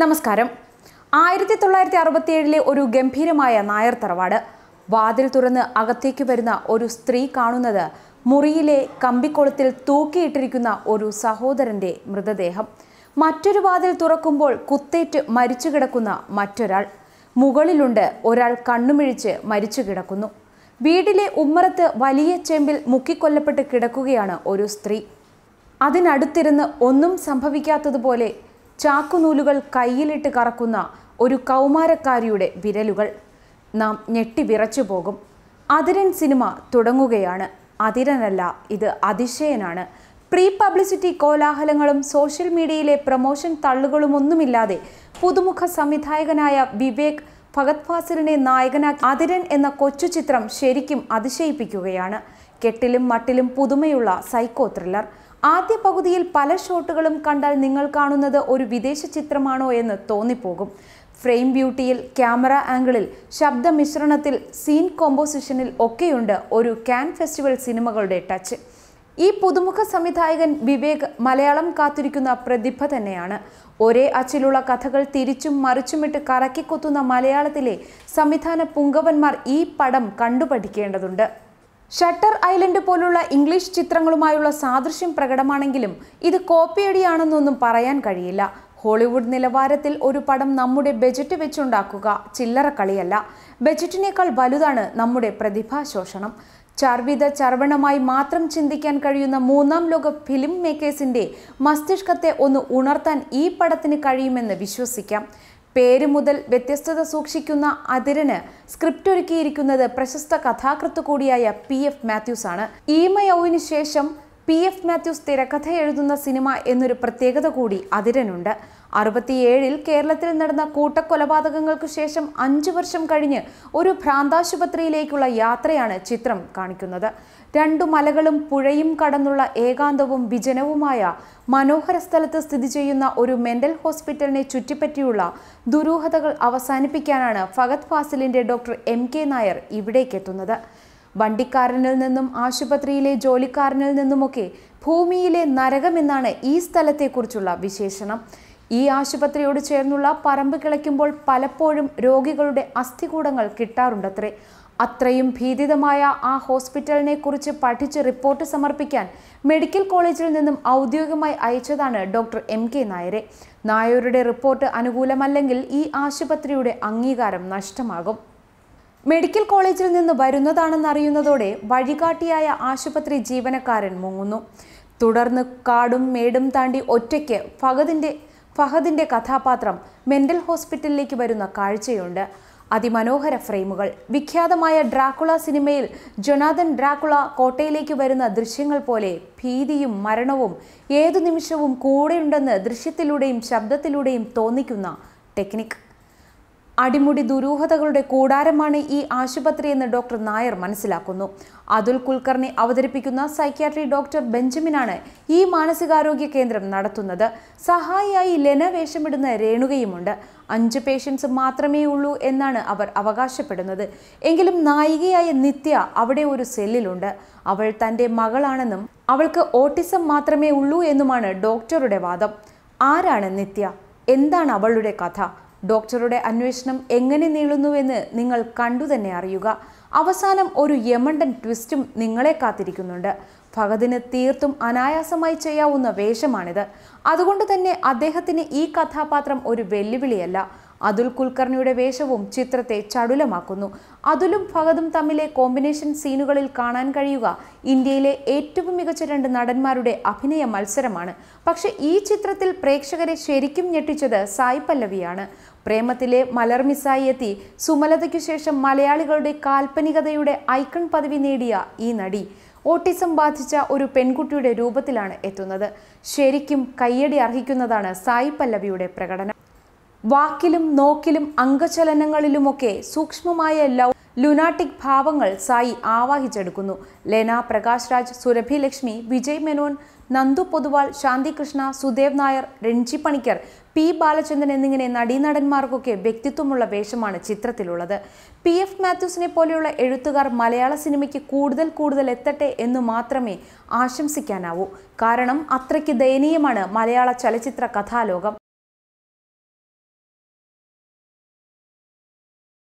നമസ്കാരം. ആയിരത്തി തൊള്ളായിരത്തി അറുപത്തിയേഴിലെ ഒരു ഗംഭീരമായ നായർ തറവാട് വാതിൽ തുറന്ന് അകത്തേക്ക് വരുന്ന ഒരു സ്ത്രീ കാണുന്നത് മുറിയിലെ കമ്പിക്കുളത്തിൽ തൂക്കിയിട്ടിരിക്കുന്ന ഒരു സഹോദരന്റെ മൃതദേഹം. മറ്റൊരു വാതിൽ തുറക്കുമ്പോൾ കുത്തേറ്റ് മരിച്ചു കിടക്കുന്ന മറ്റൊരാൾ. മുകളിലുണ്ട് ഒരാൾ കണ്ണുമിഴിച്ച് മരിച്ചു കിടക്കുന്നു. വീടിലെ ഉമ്മറത്ത് വലിയ ചെമ്പിൽ മുക്കിക്കൊല്ലപ്പെട്ട് കിടക്കുകയാണ് ഒരു സ്ത്രീ. അതിനടുത്തിരുന്ന് ഒന്നും സംഭവിക്കാത്തതുപോലെ ചാക്കുനൂലുകൾ കയ്യിലിട്ട് കറക്കുന്ന ഒരു കൗമാരക്കാരിയുടെ വിരലുകൾ നാം ഞെട്ടി വിറച്ചു പോകും. അതിരൻ സിനിമ തുടങ്ങുകയാണ്. അതിരനല്ല ഇത് അതിശയനാണ്. പ്രീ പബ്ലിസിറ്റി കോലാഹലങ്ങളും സോഷ്യൽ മീഡിയയിലെ പ്രൊമോഷൻ തള്ളുകളുമൊന്നുമില്ലാതെ പുതുമുഖ സംവിധായകനായ വിവേക് ഭഗത് ഫാസിലിനെ നായകനാക്കി അതിരൻ എന്ന കൊച്ചു ചിത്രം ശരിക്കും അതിശയിപ്പിക്കുകയാണ്. കെട്ടിലും മട്ടിലും പുതുമയുള്ള സൈക്കോ ത്രില്ലർ. ആദ്യ പകുതിയിൽ പല ഷോട്ടുകളും കണ്ടാൽ നിങ്ങൾ കാണുന്നത് ഒരു വിദേശ ചിത്രമാണോ എന്ന് തോന്നിപ്പോകും. ഫ്രെയിം ബ്യൂട്ടിയിൽ ക്യാമറ ആംഗിളിൽ ശബ്ദ മിശ്രണത്തിൽ സീൻ കോമ്പോസിഷനിൽ ഒക്കെയുണ്ട് ഒരു ക്യാൻ ഫെസ്റ്റിവൽ സിനിമകളുടെ ടച്ച്. ഈ പുതുമുഖ സംവിധായകൻ വിവേക് മലയാളം കാത്തിരിക്കുന്ന പ്രതിഭ തന്നെയാണ്. ഒരേ അച്ചിലുള്ള കഥകൾ തിരിച്ചും മറിച്ചുമിട്ട് കറക്കിക്കൊത്തുന്ന മലയാളത്തിലെ സംവിധാന പുങ്കവന്മാർ ഈ പടം കണ്ടുപഠിക്കേണ്ടതുണ്ട്. ഷട്ടർ ഐലൻഡ് പോലുള്ള ഇംഗ്ലീഷ് ചിത്രങ്ങളുമായുള്ള സാദൃശ്യം പ്രകടമാണെങ്കിലും ഇത് കോപ്പിയടിയാണെന്നൊന്നും പറയാൻ കഴിയില്ല. ഹോളിവുഡ് നിലവാരത്തിൽ ഒരു പടം നമ്മുടെ ബജറ്റ് വെച്ചുണ്ടാക്കുക ചില്ലറ കളിയല്ല. ബജറ്റിനേക്കാൾ വലുതാണ് നമ്മുടെ പ്രതിഭാശോഷണം. ചർവിത ചർവണമായി മാത്രം ചിന്തിക്കാൻ കഴിയുന്ന മൂന്നാം ലോക ഫിലിം മേക്കേഴ്സിന്റെ മസ്തിഷ്കത്തെ ഒന്ന് ഉണർത്താൻ ഈ പടത്തിന് കഴിയുമെന്ന് വിശ്വസിക്കാം. പേര് മുതൽ വ്യത്യസ്തത സൂക്ഷിക്കുന്ന അതിരന് സ്ക്രിപ്റ്റ് ഒരുക്കിയിരിക്കുന്നത് പ്രശസ്ത കഥാകൃത്ത് കൂടിയായ പി എഫ് മാത്യൂസ് ആണ്. ഈമയൌവിന് ശേഷം പി എഫ് മാത്യൂസ് തിരക്കഥ എഴുതുന്ന സിനിമ എന്നൊരു പ്രത്യേകത കൂടി അതിരനുണ്ട്. അറുപത്തിയേഴിൽ കേരളത്തിൽ നടന്ന കൂട്ടക്കൊലപാതകങ്ങൾക്ക് ശേഷം അഞ്ചു വർഷം കഴിഞ്ഞ് ഒരു ഭ്രാന്താശുപത്രിയിലേക്കുള്ള യാത്രയാണ് ചിത്രം കാണിക്കുന്നത്. രണ്ടു മലകളും പുഴയും കടന്നുള്ള ഏകാന്തവും വിജനവുമായ മനോഹര സ്ഥലത്ത് സ്ഥിതി ചെയ്യുന്ന ഒരു മെന്റൽ ഹോസ്പിറ്റലിനെ ചുറ്റിപ്പറ്റിയുള്ള ദുരൂഹതകൾ അവസാനിപ്പിക്കാനാണ് ഫഗത് ഫാസിലിന്റെ ഡോക്ടർ എം കെ നായർ ഇവിടേക്കെത്തുന്നത് വണ്ടിക്കാരനിൽ നിന്നും ആശുപത്രിയിലെ ജോലിക്കാരനിൽ നിന്നുമൊക്കെ ഭൂമിയിലെ നരകമെന്നാണ് ഈ സ്ഥലത്തെക്കുറിച്ചുള്ള വിശേഷണം. ഈ ആശുപത്രിയോട് ചേർന്നുള്ള പറമ്പ് കിളയ്ക്കുമ്പോൾ പലപ്പോഴും രോഗികളുടെ അസ്ഥികൂടങ്ങൾ കിട്ടാറുണ്ടത്രേ. അത്രയും ഭീതിതമായ ആ ഹോസ്പിറ്റലിനെ കുറിച്ച് പഠിച്ച് റിപ്പോർട്ട് സമർപ്പിക്കാൻ മെഡിക്കൽ കോളേജിൽ നിന്നും ഔദ്യോഗികമായി അയച്ചതാണ് ഡോക്ടർ എം കെ നായരെ. നായരുടെ റിപ്പോർട്ട് അനുകൂലമല്ലെങ്കിൽ ഈ ആശുപത്രിയുടെ അംഗീകാരം നഷ്ടമാകും. മെഡിക്കൽ കോളേജിൽ നിന്ന് വരുന്നതാണെന്നറിയുന്നതോടെ വഴികാട്ടിയായ ആശുപത്രി ജീവനക്കാരൻ മുങ്ങുന്നു. തുടർന്ന് കാടും മേടും താണ്ടി ഒറ്റയ്ക്ക് ഫഹദിന്റെ ഫഹദിന്റെ കഥാപാത്രം മെന്റൽ ഹോസ്പിറ്റലിലേക്ക് വരുന്ന കാഴ്ചയുണ്ട്. അതിമനോഹര ഫ്രെയിമുകൾ വിഖ്യാതമായ ഡ്രാക്കുള സിനിമയിൽ ജൊനാഥൻ ഡ്രാക്കുള കോട്ടയിലേക്ക് വരുന്ന ദൃശ്യങ്ങൾ പോലെ ഭീതിയും മരണവും ഏതു നിമിഷവും കൂടെയുണ്ടെന്ന് ദൃശ്യത്തിലൂടെയും ശബ്ദത്തിലൂടെയും തോന്നിക്കുന്ന ടെക്നിക്. അടിമുടി ദുരൂഹതകളുടെ കൂടാരമാണ് ഈ ആശുപത്രി എന്ന് ഡോക്ടർ നായർ മനസ്സിലാക്കുന്നു. അതുൽ കുൽക്കർണി അവതരിപ്പിക്കുന്ന സൈക്യാട്രി ഡോക്ടർ ബെഞ്ചമിനാണ് ഈ മാനസികാരോഗ്യ കേന്ദ്രം നടത്തുന്നത്. സഹായിയായി ലെന വേഷമിടുന്ന രേണുകയുമുണ്ട്. അഞ്ച് പേഷ്യൻസ് മാത്രമേ ഉള്ളൂ എന്നാണ് അവർ അവകാശപ്പെടുന്നത്. എങ്കിലും നായികയായ നിത്യ അവിടെ ഒരു സെല്ലിലുണ്ട്. അവൾ തന്റെ മകളാണെന്നും അവൾക്ക് ഓട്ടിസം മാത്രമേ ഉള്ളൂ എന്നുമാണ് ഡോക്ടറുടെ വാദം. ആരാണ് നിത്യ? എന്താണ് അവളുടെ കഥ? ഡോക്ടറുടെ അന്വേഷണം എങ്ങനെ നീളുന്നുവെന്ന് നിങ്ങൾ കണ്ടു തന്നെ അറിയുക. അവസാനം ഒരു യമണ്ടൻ ട്വിസ്റ്റും നിങ്ങളെ കാത്തിരിക്കുന്നുണ്ട്. ഭഗതിന് തീർത്തും അനായാസമായി ചെയ്യാവുന്ന വേഷമാണിത്. അതുകൊണ്ട് തന്നെ അദ്ദേഹത്തിന് ഈ കഥാപാത്രം ഒരു വെല്ലുവിളിയല്ല. അതുൽ കുൽക്കർണിയുടെ വേഷവും ചിത്രത്തെ ചടുലമാക്കുന്നു. അതുലും ഭഗതും തമ്മിലെ കോമ്പിനേഷൻ സീനുകളിൽ കാണാൻ കഴിയുക ഇന്ത്യയിലെ ഏറ്റവും മികച്ച രണ്ട് നടന്മാരുടെ അഭിനയ മത്സരമാണ്. പക്ഷെ ഈ ചിത്രത്തിൽ പ്രേക്ഷകരെ ശരിക്കും ഞെട്ടിച്ചത് സായി പല്ലവിയാണ്. പ്രേമത്തിലെ മലർമിസായി എത്തി സുമലതയ്ക്കു ശേഷം മലയാളികളുടെ കാൽപ്പനികതയുടെ ഐക്കൺ പദവി നേടിയ ഈ നടി ഓട്ടിസം ബാധിച്ച ഒരു പെൺകുട്ടിയുടെ രൂപത്തിലാണ് എത്തുന്നത്. ശരിക്കും കയ്യടി അർഹിക്കുന്നതാണ് സായി പല്ലവിയുടെ പ്രകടനം. വാക്കിലും നോക്കിലും അംഗചലനങ്ങളിലുമൊക്കെ സൂക്ഷ്മമായ ലൗ ലുനാട്ടിക് ഭാവങ്ങൾ സായി ആവാഹിച്ചെടുക്കുന്നു. ലെന പ്രകാശ് രാജ് സുരഭി ലക്ഷ്മി വിജയ് മേനോൻ നന്ദു പൊതുവാൾ ശാന്തികൃഷ്ണ സുദേവ് നായർ രഞ്ജി പണിക്കർ പി ബാലചന്ദ്രൻ എന്നിങ്ങനെ നടീനടന്മാർക്കൊക്കെ വ്യക്തിത്വമുള്ള വേഷമാണ് ചിത്രത്തിലുള്ളത്. പി എഫ് മാത്യൂസിനെ പോലെയുള്ള എഴുത്തുകാർ മലയാള സിനിമയ്ക്ക് കൂടുതൽ കൂടുതൽ എത്തട്ടെ എന്ന് മാത്രമേ ആശംസിക്കാനാവൂ. കാരണം അത്രയ്ക്ക് ദയനീയമാണ് മലയാള ചലച്ചിത്ര കഥാലോകം.